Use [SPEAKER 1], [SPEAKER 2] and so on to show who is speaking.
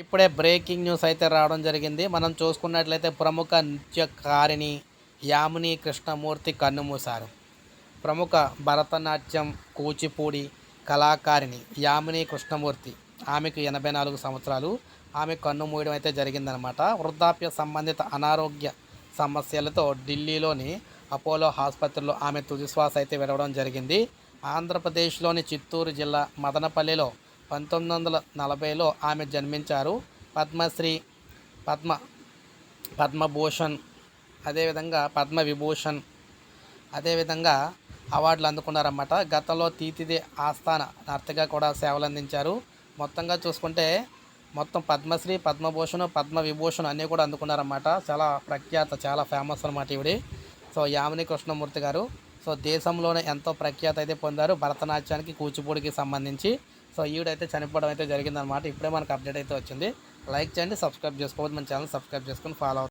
[SPEAKER 1] ఇప్పుడే breaking news అయితే రావడం జరిగింది. మనం చూసుకున్నట్లయితే ప్రముఖ నృత్యకారిణి యామిని కృష్ణమూర్తి కన్నుమూశారు. ప్రముఖ భరతనాట్యం కూచిపూడి కళాకారిణి యామిని కృష్ణమూర్తి ఆమెకు ఎనభై నాలుగు సంవత్సరాలు. ఆమె కన్ను మూయడం అయితే జరిగిందనమాట. వృద్ధాప్య సంబంధిత అనారోగ్య సమస్యలతో ఢిల్లీలోని అపోలో ఆసుపత్రిలో ఆమె తుదిశ్వాస అయితే విడవడం జరిగింది. ఆంధ్రప్రదేశ్లోని చిత్తూరు జిల్లా మదనపల్లిలో పంతొమ్మిది వందల నలభైలో ఆమె జన్మించారు. పద్మశ్రీ పద్మ పద్మభూషణ్ అదేవిధంగా పద్మవిభూషణ్ అదేవిధంగా అవార్డులు అందుకున్నారన్నమాట. గతంలో తీతిదే ఆస్థాన నర్తగా కూడా సేవలు అందించారు మొత్తంగా చూసుకుంటే మొత్తం పద్మశ్రీ పద్మభూషణ్ పద్మవిభూషణ్ అన్నీ కూడా అందుకున్నారన్నమాట. చాలా ప్రఖ్యాత చాలా ఫేమస్ అనమాట ఈవిడి. సో యామిని కృష్ణమూర్తి గారు సో దేశంలోనే ఎంతో ప్రఖ్యాత అయితే పొందారు. భరతనాట్యానికి కూచిపూడికి సంబంధించి. సో ఈవిడైతే చనిపోవడం అయితే జరిగిందనమాట ఇప్పుడే మనకు అప్డేట్ అయితే వచ్చింది. లైక్ చేయండి సబ్స్క్రైబ్ చేసుకోవద్దు. మన ఛానల్ సబ్స్క్రైబ్ చేసుకొని ఫాలో అవుతుంది